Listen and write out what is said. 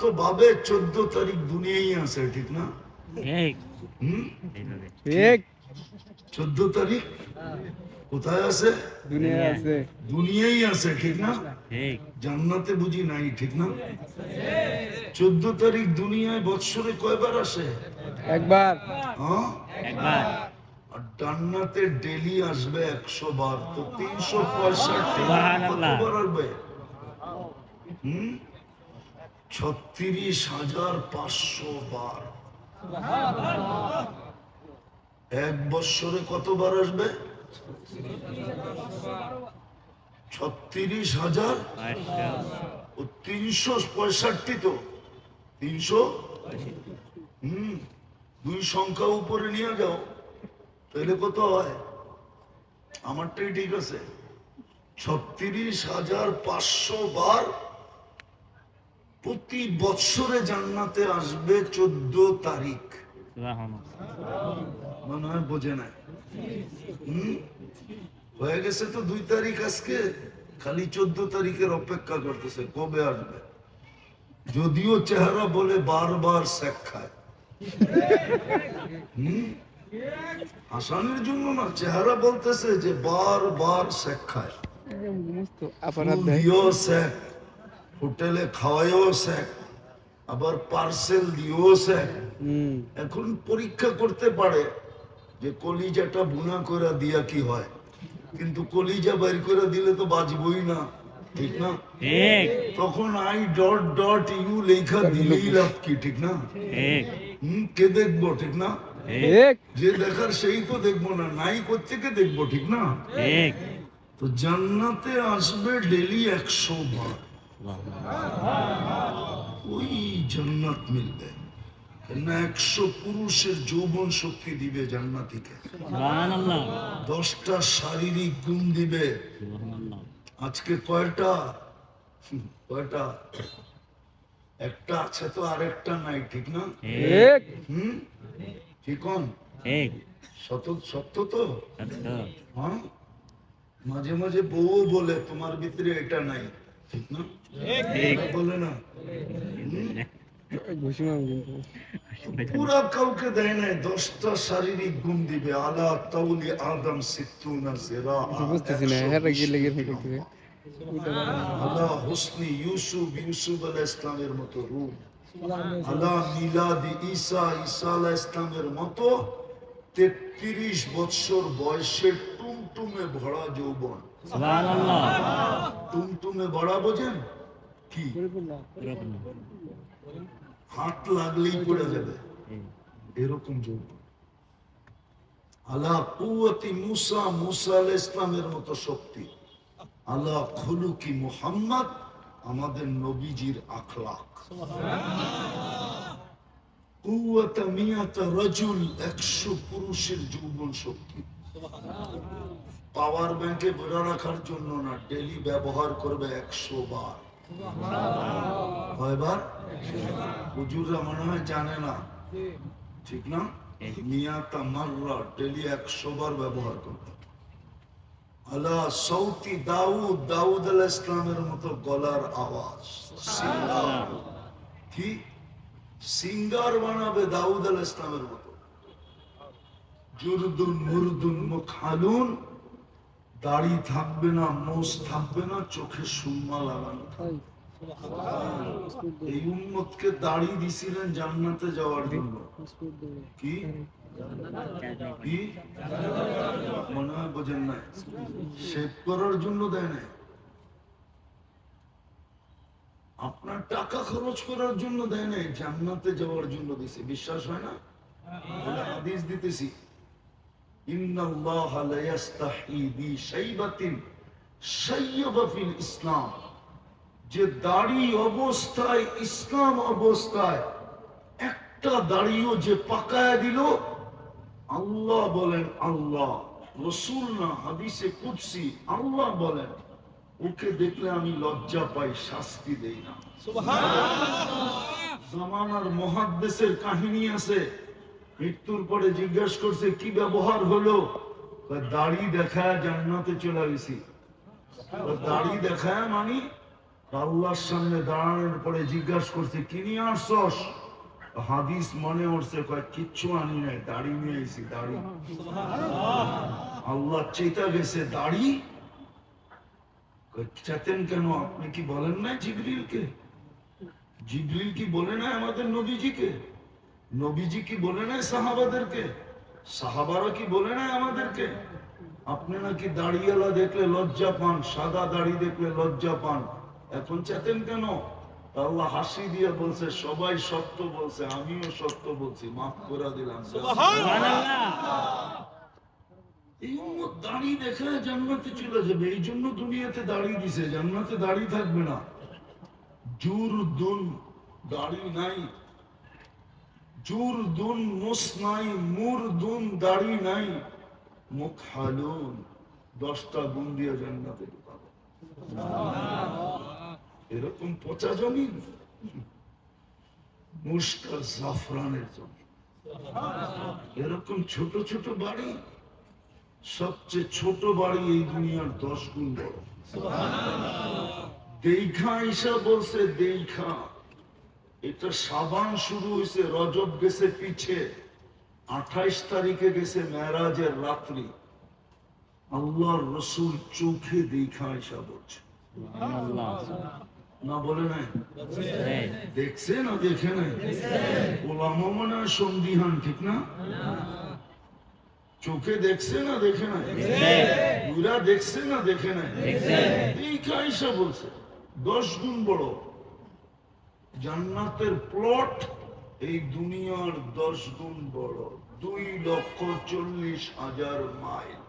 তো ভাবে চোদ্দ তারিখ দুনিয়াই আছে ঠিক না? চোদ্দ তারিখ? কোথায় আছে? দুনিয়াই আছে ঠিক না? জান্নাতে বুঝি নাই ঠিক না? চোদ্দ তারিখ দুনিয়ায় বৎসরে কয়বার আসে? একবার। হ্যাঁ? একবার। আর জান্নাতে ডেলি আসবে একশো বার তো তিনশো পঁয়ষট্টি। কতবার আসবে? হুম? ছত্রিশ হাজার পাঁচশো বার। এক বৎসরে কতবার আসবে? ছত্রিশ হাজার? ও তিনশো পঁয়ষট্টি তো। তিনশো? হম দুই সংখ্যা উপরে নিয়ে যাও তাহলে কত হয়? আমারটাই ঠিক আছে। ছত্রিশ হাজার পাঁচশো বার প্রতি বছরে জান্নাতে আসবে চোদ্দ তারিখ। মনে হয় বোঝে নাই হয়ে গেছে তো দুই তারিখ আজকে খালি চোদ্দ তারিখের অপেক্ষা করতেছে কবে আসবে? যদিও চেহারা বলে বারবার শেখ খায়। হাসানের জন্য না চেহারা বলতেছে যে বারবার শেখ খায়। শেখ হোটেলে খাওয়াইও শেখ আবার পার্সেল দিয়েও শেখ এখন পরীক্ষা করতে পারে যে কলিজাটা বুনা করে দিয়া কি হয়। কিন্তু কলিজা বাইর করে দিলে তো বাজবই না ঠিক না? তখন আই ডট ডট ইউ লেখা দিলেই লাভ কি ঠিক না? হম কে দেখব ঠিক না? যে দেখার সেই তো দেখব না নাই কোথেকে দেখব ঠিক না? তো জান্নাতে আসবে ডেলি একশো বার। ওই জান্নাত মিলবে। না একশো পুরুষের যৌবন শক্তি দিবে জান্নাতিকে। দশটা শারীরিক গুণ দিবে। আজকে কয়টা? কয়টা? একটা আছে তো আরেকটা নাই ঠিক না? ঠিক ঠিক হুম? ঠিক সত সত্য তো? হ্যাঁ? মাঝে মাঝে বউ বলে তোমার ভিতরে এটা নাই। ঠিক না ঠিক বলে না ঘুষি মারবো কিন্তু পুরা কাউকে দেয় নাই দশটা শারীরিক গুণ দিবে আলা তাউলি আদম সিত্তুনা জিরা কিছু বুঝতেছি না হ্যাঁ কি লেগে ফেলতেছে আলা হুসনি ইউসুফ ইউসুফ আলাইহিস ইসলামের মতো রূপ আলা মিলাদি ঈসা ঈসা আলাইহিস ইসলামের মতো তেত্রিশ বৎসর বয়সে টুমটুমে ভরা যৌবন সুবহানাল্লাহ টুমটুমে বোঝেন? কি? হাত লাগলেই পড়ে যাবে। এরকম যৌবন আল্লাহ কুয়াতি মুসা মুসা আল ইসলামের মতো শক্তি। আল্লাহ খুলুকি মুহাম্মদ, আমাদের নবীজির আখলাক। কুয়াতা মিয়াতা রাজুল, একশো পুরুষের যৌবন শক্তি। পাওয়ার ব্যাংকে ভরে রাখার জন্য না, ডেলি ব্যবহার করবে একশো বার। কয়বার? মনে হয় জানে না। ঠিক না? সিঙ্গার বানাবে দাউদ মতো। মুরদুন মুখ হালুন দাড়ি থাকবে না মোষ থাকবে না চোখে সুরমা লাগানো। এই উম্মতকে দাড়ি দিছিলেন জান্নাতে যাওয়ার জন্য। কি? কি? মনে হয় বোঝেন না শেভ করার জন্য দেয় না আপনার টাকা খরচ করার জন্য দেয় নাই জান্নাতে যাওয়ার জন্য দিছে। বিশ্বাস হয় না? হাদিস দিতেছি। ইসলাম। যে দাড়ি অবস্থায় ইসলাম অবস্থায় একটা দাড়িও যে পাকায়া দিল আল্লাহ বলেন আল্লাহ রসুল না হাদিসে কুদসি আল্লাহ বলেন ওকে দেখলে আমি লজ্জা পাই শাস্তি দেই না। জামানার মহাদ্দেশের কাহিনী আছে মৃত্যুর পরে জিজ্ঞাসা করছে, কি ব্যবহার হলো? দাড়ি দেখায় জান্নাতে চলে গেছি। দাড়ি দেখায় মানি? আল্লাহর সামনে দাঁড়ানোর পরে জিজ্ঞাসা করছে, কি নিয়ে আসছস? হাদিস মনে উঠছে। কয়, কিচ্ছু আনি নাই, দাড়ি নিয়ে আইছি দাড়ি। আল্লাহ চেতা গেছে, দাড়ি? চেতেন কেন? আপনি কি বলেন না জিবরিলকে? জিবরিল কি বলে না আমাদের নবীজিকে? নবীজি কি বলে না সাহাবাদেরকে? সাহাবারা কি বলে না আমাদেরকে? আপনি নাকি দাড়িওয়ালা দেখলে লজ্জা পান, সাদা দাড়ি দেখলে লজ্জা পান। এখন চেতেন কেন? আল্লাহ হাসি দিয়ে বলছে, সবাই সত্য বলছে, আমিও সত্য বলছি, মাফ করে দিলাম। এই দাড়ি দেখে জান্নাতে চলে যাবে, এই জন্য দুনিয়াতে দাড়ি দিছে, জান্নাতে দাড়ি থাকবে না। জুর দুন দাড়ি নাই। জুর দুন মুস নাই, মুর দুন দাড়ি নাই। মুখ হালুন, দশটা গুণ দিয়ে জান্নাতে এরকম পচা মুস্কার জাফরানের এরকম ছোট ছোট বাড়ি? সবচেয়ে ছোট বাড়ি এই দুনিয়ার দশ গুণ বড়। দেখা ঈশা বলছে দেখা এটা সাবান শুরু হয়েছে রজব গেছে পিছে। আঠাইশ তারিখে গেছে মেরাজের রাত্রি। আল্লাহর রসুল চোখে দেখা ঈশা বলছে। না বলে নাই? দেখছে না দেখে নাই ওলামা মনে হয় সন্দিহান ঠিক না? চোখে দেখছে না দেখে নাই? দেখছে না দেখে নাই? এই কাইসা বলছে। দশ গুণ বড়। জান্নাতের প্লট এই দুনিয়ার দশ গুণ বড়। দুই লক্ষ চল্লিশ হাজার মাইল।